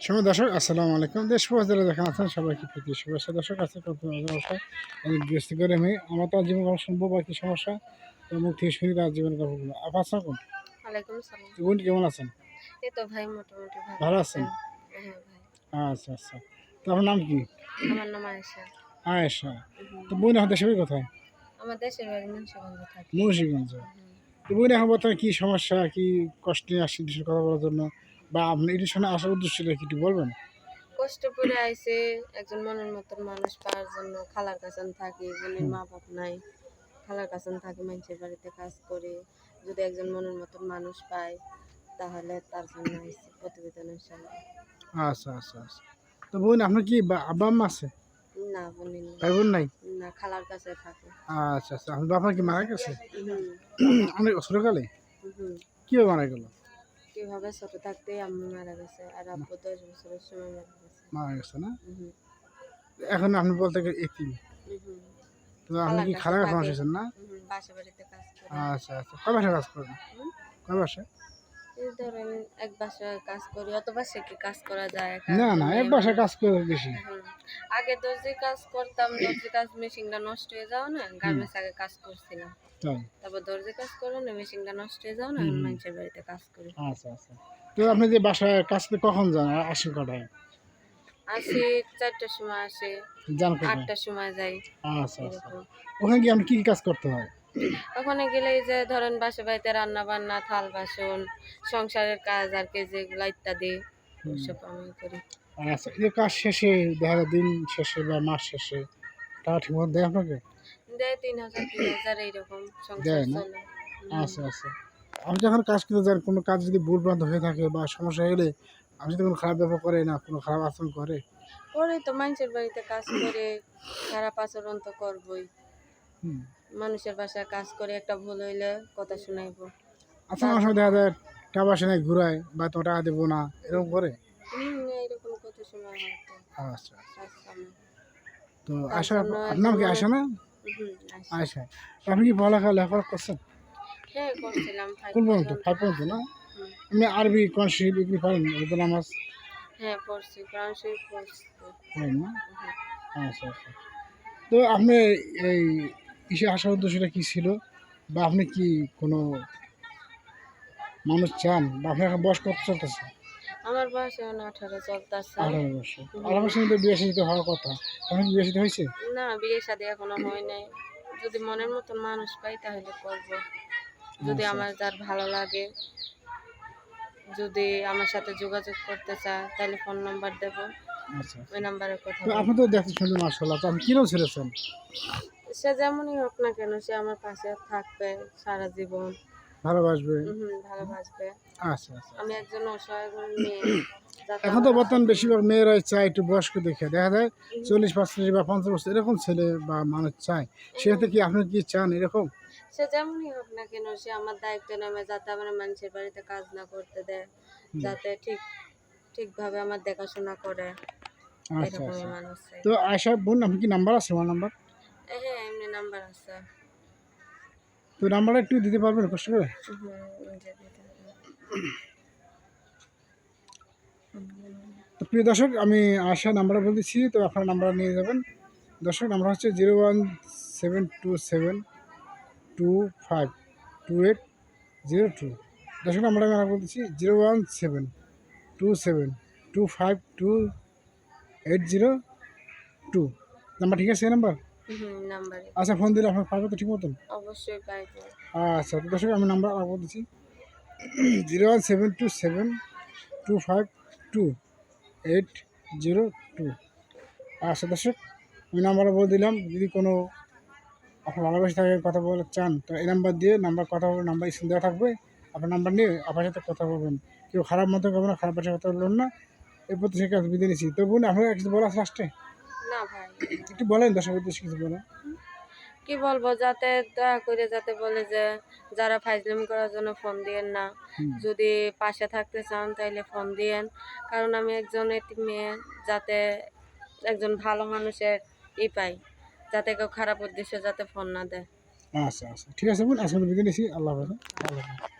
সময় দর্শক আসসালামু আলাইকুম। দেশ যারা দেখেন আছেন সবাইকে প্রীতি শুভেচ্ছা। দর্শক আছে আমি গৃহস্থ করে আমি আমার তো আর জীবন গল্প শুনব বা কি সমস্যা। মুখ থেকে শুনি তার জীবন গল্পগুলো আপনার সালাম বোন কেমন আছেন? ভালো। আছেন? হ্যাঁ আচ্ছা আচ্ছা। তো আপনার নাম কি? আমার নাম আয়েশা। আয়েশা। তো বোন এখন দেশের কোথায়? আমার দেশের বাড়ি মুন্সিগঞ্জে মুন্সিগঞ্জ। তো বোন এখন বর্তমানে কী সমস্যা কি কষ্টে নিয়ে আসছেন দেশের কথা বলার জন্য? বা আপনি এডিশনে আসার উদ্দেশ্য কি একটু বলবেন? কষ্ট করে আইছে একজন মনের মতন মানুষ পাওয়ার জন্য খালার কাছে থাকি বোনের মা বাপ নাই। খালার কাছে থাকি মানুষের বাড়িতে কাজ করে। যদি একজন মনের মতন মানুষ পায় তাহলে তার জন্য আইছে প্রতিবেদনের সামনে। আচ্ছা আচ্ছা আচ্ছা। তো বোন আপনার কি আব্বা আম্মা আছে? না বোনের না। ভাই বোন নাই? না খালার কাছে থাকে। আচ্ছা আচ্ছা। আপনার বাবা কি মারা গেছে? অনেক হুম। কীভাবে মারা গেল? কীভাবে ছোট থাকতেই আম্মু মারা গেছে আর আব্বু দশ বছরের সময় মারা গেছে। মারা গেছে না? এখন আপনি বলতে গেলে এতিম তো আপনি কি খারাপ কাছে এসেছেন না? বাসা বাড়িতে কাজ করে। আচ্ছা আচ্ছা। কয় বাসায় কাজ করেন? কয় বাসায়? এই ধরেন এক বাসায় কাজ করি অত বাসায় কি কাজ করা যায় না না এক বাসায় কাজ করে বেশি। আগে দর্জি কাজ করতাম দর্জি কাজ মেশিনটা নষ্ট হয়ে যাও না গার্মেন্টস আগে কাজ করছিলাম। তারপর দর্জি কাজ করো না মেশিনটা নষ্ট হয়ে যাও না হুম। মানুষের বাড়িতে কাজ করি। আচ্ছা আচ্ছা। তো আপনি যে বাসায় কাজ কখন যান? আসি কটায়? আসি চারটার সময় আসে যান আটটার সময় যাই। আচ্ছা আচ্ছা। ওখানে কি আপনি কি কি কাজ করতে হয়? ওখানে গেলে যে ধরেন বাসা বাড়িতে রান্না বান্না থাল বাসন সংসারের কাজ আর কি যেগুলো ইত্যাদি হুম। সব আমি করি। আচ্ছা এই কাজ শেষে দেখা দিন শেষে বা মাস শেষে টাকা ঠিক মতো দেয় আপনাকে? দেয় তিন হাজার তিন হাজার এইরকম দেয় না? আচ্ছা আচ্ছা। আপনি যখন কাজ করতে যান কোনো কাজ যদি ভুল ভ্রান্ত হয়ে থাকে বা সমস্যা গেলে আপনি যদি কোনো খারাপ ব্যবহার করে না কোনো খারাপ আচরণ করে? করে তো মানুষের বাড়িতে কাজ করে খারাপ আচরণ তো করবই। মানুষের বাসায় কাজ করে একটা ভুল হইলে কথা শোনাইবো। আচ্ছা আমার সময় দেখা যায় টাকা নেই ঘুরায় বা তোমার টাকা দেবো না এরকম করে? এরকম কত সময় হয়তো আচ্ছা কাজ তো আশা আপনার নাম কি আশা না? আচ্ছা। আপনি কি পড়ালেখা লেখাপড়া করছেন? হ্যাঁ করছিলাম কোন পর্যন্ত পর্যন্ত। ফাইভ পর্যন্ত না। আপনি আরবি শরীফ এগুলি পারেন ওদের নামাজ? হ্যাঁ পড়ছি কোরআন শরীফ পড়ছি। পারেন না? আচ্ছা আচ্ছা। তো আপনি এই ইসে আসার উদ্দেশ্যটা কি ছিল? বা আপনি কি কোনো মানুষ চান? বা আপনার এখন বয়স কত চলতেছে? আমার বয়স এখন আঠারো চলতেছে আঠারো বছর। আঠারো বছর মধ্যে বিয়ে শাদিত হওয়ার কথা। এখন বিয়ে শাদী হয়েছে? না বিয়ে শাদী এখনও হয় নাই। যদি মনের মতন মানুষ পাই তাহলে করব। যদি আচ্ছা। আমার যার ভালো লাগে। যদি আমার সাথে যোগাযোগ করতে চায় তাহলে ফোন নাম্বার দেব। আচ্ছা। ওই নাম্বারে কথা আপনি তো দেখতে শুনতে মার্শাল্লাহ তো আপনি কিরম ছেড়েছেন সে যেমনই হোক না কেন সে আমার পাশে থাকবে সারা জীবন। ভালোবাসবে। ভালোবাসবে। আচ্ছা আচ্ছা আমি একজন অসহায় মেয়ে। এখন তো বর্তমান বেশিরভাগ মেয়েরাই চায় একটু বয়স্ক দেখে। দেখা যায় চল্লিশ পঁয়তাল্লিশ বা পঞ্চাশ বছর এরকম ছেলে বা মানুষ চায়। সেক্ষেত্রে কি আপনি কি চান এরকম? সে যেমনই হোক না কেন সে আমার দায়িত্ব নেবে যাতে আমার মানুষের বাড়িতে কাজ না করতে দেয়। যাতে ঠিক ঠিকভাবে আমার দেখাশোনা করে। আচ্ছা আচ্ছা। তো আয়সা বোন আপনি কি নাম্বার আছে? আমার নাম্বার? হ্যাঁ এমনি নাম্বার আছে। তো নাম্বারটা একটু দিতে পারবেন কষ্ট করে। তো প্রিয় দর্শক, আমি আশা নাম্বারটা বলতেছি তো আপনার নাম্বার নিয়ে যাবেন। দর্শক, নাম্বার হচ্ছে zero one seven two seven two five two eight zero two. দর্শক, নাম্বারটা আমি আর বলতেছি zero one seven two seven two five two eight zero two. Number ঠিক আছে নাম্বার নাম্বারে? আচ্ছা ফোন দিলে আপনার পারবে তো ঠিক মতন? অবশ্যই পাইবো আচ্ছা তো দর্শক আমি নাম্বার আর দিচ্ছি zero one seven two seven two five two eight zero two আচ্ছা দর্শক আমি নাম্বারটা বলে দিলাম। যদি কোনো আপনার ভালোবাসা থাকে কথা বলতে চান তো এই নাম্বার দিয়ে নাম্বার কথা বলবেন নাম্বার স্ক্রিন দেওয়া থাকবে। আপনার নাম্বার নিয়ে আপনার সাথে কথা বলবেন। কেউ খারাপ মতো করবেন না খারাপ ভাষায় কথা বলবেন না। এরপর তো সেটা বিদায় নিচ্ছি। তো বোন আপনার কিছু বলা লাস্টে একটু বলেন দর্শক উদ্দেশ্যে কিছু বলেন। কি বলব যাতে দয়া করে যাতে বলে যে যারা ফাইজলামি করার জন্য ফোন দিয়েন না যদি পাশে থাকতে চান তাহলে ফোন দিয়েন। কারণ আমি একজন এটি মেয়ে যাতে একজন ভালো মানুষের ই পাই যাতে কেউ খারাপ উদ্দেশ্যে যাতে ফোন না দেয়। আচ্ছা আচ্ছা। ঠিক আছে বোন আজকে বিদায় আল্লাহ হাফেজ আল্লাহ হাফেজ।